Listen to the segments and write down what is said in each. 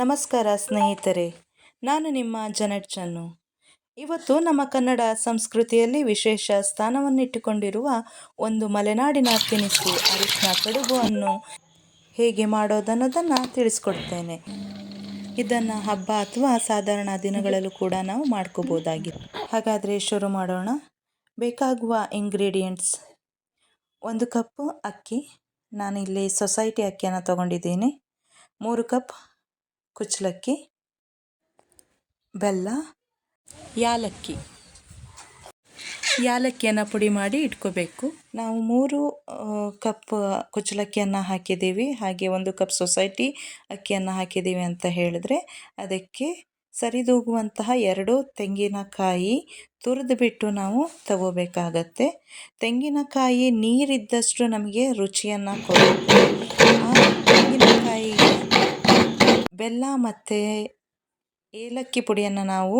ನಮಸ್ಕಾರ ಸ್ನೇಹಿತರೆ, ನಾನು ನಿಮ್ಮ ಜನಟ್ ಚನ್ನು. ಇವತ್ತು ನಮ್ಮ ಕನ್ನಡ ಸಂಸ್ಕೃತಿಯಲ್ಲಿ ವಿಶೇಷ ಸ್ಥಾನವನ್ನಿಟ್ಟುಕೊಂಡಿರುವ ಒಂದು ಮಲೆನಾಡಿನ ತಿನಿಸು ಅರಿಶಿನ ಕಡುಬುವನ್ನು ಹೇಗೆ ಮಾಡೋದನ್ನೋದನ್ನು ತಿಳಿಸ್ಕೊಡ್ತೇನೆ. ಇದನ್ನು ಹಬ್ಬ ಅಥವಾ ಸಾಧಾರಣ ದಿನಗಳಲ್ಲೂ ಕೂಡ ನಾವು ಮಾಡ್ಕೋಬೋದಾಗಿದೆ ಹಾಗಾದರೆ ಶುರು ಮಾಡೋಣ. ಬೇಕಾಗುವ ಇಂಗ್ರೀಡಿಯೆಂಟ್ಸ್ ಒಂದು ಕಪ್ ಅಕ್ಕಿ. ನಾನಿಲ್ಲಿ ಸೊಸೈಟಿ ಅಕ್ಕಿಯನ್ನು ತಗೊಂಡಿದ್ದೀನಿ. ಮೂರು ಕಪ್ ಕುಚ್ಚಲಕ್ಕಿ, ಬೆಲ್ಲ, ಯಾಲಕ್ಕಿ. ಯಾಲಕ್ಕಿಯನ್ನು ಪುಡಿ ಮಾಡಿ ಇಟ್ಕೋಬೇಕು. ನಾವು ಮೂರು ಕಪ್ ಕುಚ್ಚಲಕ್ಕಿಯನ್ನು ಹಾಕಿದ್ದೀವಿ. ಹಾಗೆ ಒಂದು ಕಪ್ ಸೊಸೈಟಿ ಅಕ್ಕಿಯನ್ನು ಹಾಕಿದ್ದೀವಿ ಅಂತ ಹೇಳಿದ್ರೆ ಅದಕ್ಕೆ ಸರಿದೂಗುವಂತಹ ಎರಡು ತೆಂಗಿನಕಾಯಿ ತುರಿದು ಬಿಟ್ಟು ನಾವು ತಗೋಬೇಕಾಗತ್ತೆ. ತೆಂಗಿನಕಾಯಿ ನೀರಿದ್ದಷ್ಟು ನಮಗೆ ರುಚಿಯನ್ನು ಕೊಡುತ್ತೆ. ಬೆಲ್ಲ ಮತ್ತು ಏಲಕ್ಕಿ ಪುಡಿಯನ್ನು ನಾವು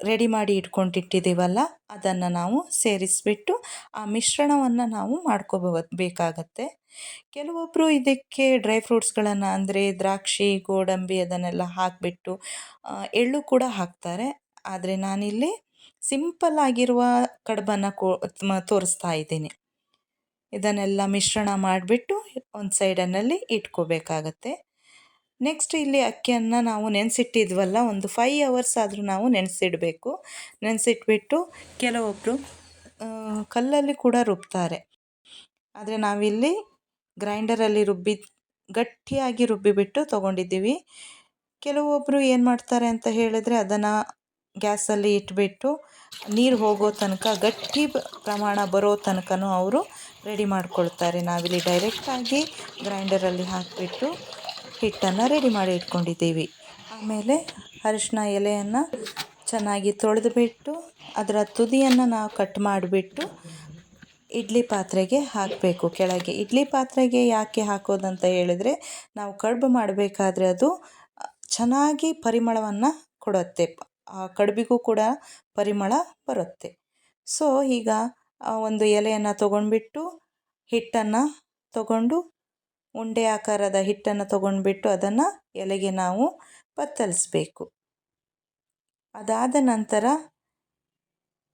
ರೆಡಿ ಮಾಡಿ ಇಟ್ಕೊಂಡಿಟ್ಟಿದ್ದೀವಲ್ಲ ಅದನ್ನು ನಾವು ಸೇರಿಸಿಬಿಟ್ಟು ಆ ಮಿಶ್ರಣವನ್ನು ನಾವು ಮಾಡ್ಕೋಬಹುದು ಬೇಕಾಗತ್ತೆ. ಕೆಲವೊಬ್ಬರು ಇದಕ್ಕೆ ಡ್ರೈ ಫ್ರೂಟ್ಸ್ಗಳನ್ನು ಅಂದರೆ ದ್ರಾಕ್ಷಿ, ಗೋಡಂಬಿ ಅದನ್ನೆಲ್ಲ ಹಾಕಿಬಿಟ್ಟು ಎಳ್ಳು ಕೂಡ ಹಾಕ್ತಾರೆ. ಆದರೆ ನಾನಿಲ್ಲಿ ಸಿಂಪಲ್ ಆಗಿರುವ ಕಡುಬನ್ನು ಕೋ ತೋರಿಸ್ತಾ ಇದ್ದೀನಿ. ಇದನ್ನೆಲ್ಲ ಮಿಶ್ರಣ ಮಾಡಿಬಿಟ್ಟು ಒಂದು ಸೈಡನ್ನಲ್ಲಿ ಇಟ್ಕೋಬೇಕಾಗತ್ತೆ. ನೆಕ್ಸ್ಟ್ ಇಲ್ಲಿ ಅಕ್ಕಿಯನ್ನು ನಾವು ನೆನೆಸಿಟ್ಟಿದ್ವಲ್ಲ, ಒಂದು ಫೈವ್ ಅವರ್ಸ್ ಆದರೂ ನಾವು ನೆನೆಸಿಡಬೇಕು. ನೆನೆಸಿಟ್ಬಿಟ್ಟು ಕೆಲವೊಬ್ಬರು ಕಲ್ಲಲ್ಲಿ ಕೂಡ ರುಬ್ತಾರೆ. ಆದರೆ ನಾವಿಲ್ಲಿ ಗ್ರೈಂಡರಲ್ಲಿ ರುಬ್ಬಿ, ಗಟ್ಟಿಯಾಗಿ ರುಬ್ಬಿಬಿಟ್ಟು ತೊಗೊಂಡಿದ್ದೀವಿ. ಕೆಲವೊಬ್ಬರು ಏನು ಮಾಡ್ತಾರೆ ಅಂತ ಹೇಳಿದ್ರೆ ಅದನ್ನು ಗ್ಯಾಸಲ್ಲಿ ಇಟ್ಬಿಟ್ಟು ನೀರು ಹೋಗೋ ತನಕ, ಗಟ್ಟಿ ಪ್ರಮಾಣ ಬರೋ ತನಕನೂ ಅವರು ರೆಡಿ ಮಾಡ್ಕೊಳ್ತಾರೆ. ನಾವಿಲ್ಲಿ ಡೈರೆಕ್ಟಾಗಿ ಗ್ರೈಂಡರಲ್ಲಿ ಹಾಕಿಬಿಟ್ಟು ಹಿಟ್ಟನ್ನು ರೆಡಿ ಮಾಡಿ ಇಟ್ಕೊಂಡಿದ್ದೀವಿ. ಆಮೇಲೆ ಅರಿಶಿನ ಎಲೆಯನ್ನು ಚೆನ್ನಾಗಿ ತೊಳೆದುಬಿಟ್ಟು, ಅದರ ತುದಿಯನ್ನು ನಾವು ಕಟ್ ಮಾಡಿಬಿಟ್ಟು ಇಡ್ಲಿ ಪಾತ್ರೆಗೆ ಹಾಕಬೇಕು. ಕೆಳಗೆ ಇಡ್ಲಿ ಪಾತ್ರೆಗೆ ಯಾಕೆ ಹಾಕೋದಂತ ಹೇಳಿದರೆ, ನಾವು ಕಡುಬು ಮಾಡಬೇಕಾದ್ರೆ ಅದು ಚೆನ್ನಾಗಿ ಪರಿಮಳವನ್ನು ಕೊಡುತ್ತೆ. ಆ ಕಡುಬಿಗೂ ಕೂಡ ಪರಿಮಳ ಬರುತ್ತೆ. ಸೊ, ಈಗ ಒಂದು ಎಲೆಯನ್ನು ತೊಗೊಂಡ್ಬಿಟ್ಟು ಹಿಟ್ಟನ್ನು ತಗೊಂಡು ಉಂಡೆ ಆಕಾರದ ಹಿಟ್ಟನ್ನು ತಗೊಂಡ್ಬಿಟ್ಟು ಅದನ್ನು ಎಲೆಗೆ ನಾವು ಪತ್ತಲಿಸ್ಬೇಕು. ಅದಾದ ನಂತರ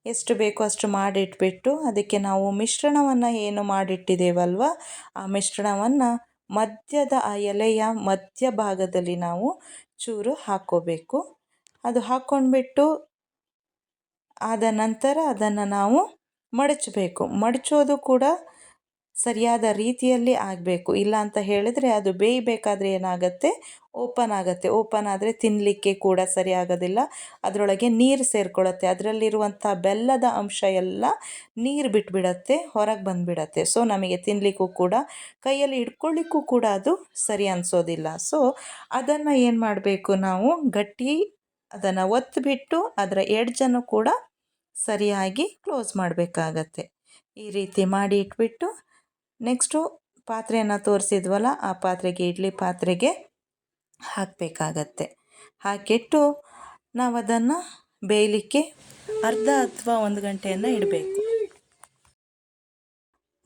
ಎಷ್ಟು ಬೇಕೋ ಅಷ್ಟು ಮಾಡಿಟ್ಬಿಟ್ಟು ಅದಕ್ಕೆ ನಾವು ಮಿಶ್ರಣವನ್ನು ಏನು ಮಾಡಿಟ್ಟಿದ್ದೇವಲ್ವ? ಆ ಮಿಶ್ರಣವನ್ನು ಮಧ್ಯದ ಆ ಎಲೆಯ ಮಧ್ಯ ಭಾಗದಲ್ಲಿ ನಾವು ಚೂರು ಹಾಕ್ಕೋಬೇಕು. ಅದು ಹಾಕ್ಕೊಂಡ್ಬಿಟ್ಟು ಆದ ನಂತರ ಅದನ್ನು ನಾವು ಮಡಚಬೇಕು. ಮಡಚೋದು ಕೂಡ ಸರಿಯಾದ ರೀತಿಯಲ್ಲಿ ಆಗಬೇಕು. ಇಲ್ಲ ಅಂತ ಹೇಳಿದರೆ ಅದು ಬೇಯಬೇಕಾದ್ರೆ ಏನಾಗುತ್ತೆ? ಓಪನ್ ಆಗುತ್ತೆ. ಓಪನ್ ಆದರೆ ತಿನ್ನಲಿಕ್ಕೆ ಕೂಡ ಸರಿ ಆಗೋದಿಲ್ಲ. ಅದರೊಳಗೆ ನೀರು ಸೇರಿಕೊಳ್ಳುತ್ತೆ. ಅದರಲ್ಲಿರುವಂಥ ಬೆಲ್ಲದ ಅಂಶ ಎಲ್ಲ ನೀರು ಬಿಟ್ಬಿಡತ್ತೆ, ಹೊರಗೆ ಬಂದುಬಿಡತ್ತೆ. ಸೊ, ನಮಗೆ ತಿನ್ನಲಿಕ್ಕೂ ಕೂಡ, ಕೈಯಲ್ಲಿ ಇಟ್ಕೊಳ್ಳಿಕ್ಕೂ ಕೂಡ ಅದು ಸರಿ ಅನಿಸೋದಿಲ್ಲ. ಸೊ, ಅದನ್ನು ಏನು ಮಾಡಬೇಕು ನಾವು? ಗಟ್ಟಿ ಅದನ್ನು ಒತ್ತಿಬಿಟ್ಟು ಅದರ ಎಡ್ಜನ್ನು ಕೂಡ ಸರಿಯಾಗಿ ಕ್ಲೋಸ್ ಮಾಡಬೇಕಾಗತ್ತೆ. ಈ ರೀತಿ ಮಾಡಿ ಇಟ್ಬಿಟ್ಟು ನೆಕ್ಸ್ಟು ಪಾತ್ರೆಯನ್ನು ತೋರಿಸಿದ್ವಲ್ಲ, ಆ ಪಾತ್ರೆಗೆ, ಇಡ್ಲಿ ಪಾತ್ರೆಗೆ ಹಾಕಬೇಕಾಗತ್ತೆ. ಹಾಕಿಟ್ಟು ನಾವು ಅದನ್ನು ಬೇಯಲಿಕ್ಕೆ ಅರ್ಧ ಅಥವಾ ಒಂದು ಗಂಟೆಯನ್ನು ಇಡಬೇಕು.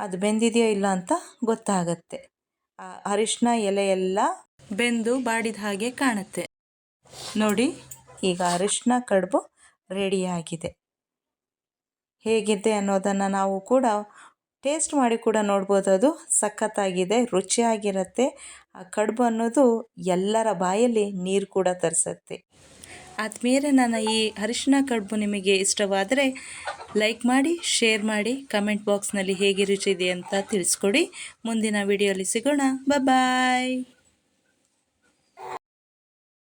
ಅದು ಬೆಂದಿದೆಯೋ ಇಲ್ಲ ಅಂತ ಗೊತ್ತಾಗತ್ತೆ. ಆ ಅರಿಶಿನ ಎಲೆ ಎಲ್ಲ ಬೆಂದು ಬಾಡಿದ ಹಾಗೆ ಕಾಣುತ್ತೆ. ನೋಡಿ, ಈಗ ಅರಿಶಿನ ಕಡುಬು ರೆಡಿಯಾಗಿದೆ ಹೇಗಿದೆ ಅನ್ನೋದನ್ನು ನಾವು ಕೂಡ ಟೇಸ್ಟ್ ಮಾಡಿ ಕೂಡ ನೋಡ್ಬೋದು ಅದು. ಸಖತ್ತಾಗಿದೆ, ರುಚಿಯಾಗಿರುತ್ತೆ. ಆ ಕಡುಬು ಅನ್ನೋದು ಎಲ್ಲರ ಬಾಯಲ್ಲಿ ನೀರು ಕೂಡ ತರಿಸತ್ತೆ. ಆದಮೇಲೆ ನನ್ನ ಈ ಅರಿಶಿನ ಕಡುಬು ನಿಮಗೆ ಇಷ್ಟವಾದರೆ ಲೈಕ್ ಮಾಡಿ, ಶೇರ್ ಮಾಡಿ, ಕಮೆಂಟ್ ಬಾಕ್ಸ್ನಲ್ಲಿ ಹೇಗೆ ರುಚಿ ಇದೆ ಅಂತ ತಿಳಿಸ್ಕೊಡಿ. ಮುಂದಿನ ವಿಡಿಯೋಲಿ ಸಿಗೋಣ. ಬಾಯ್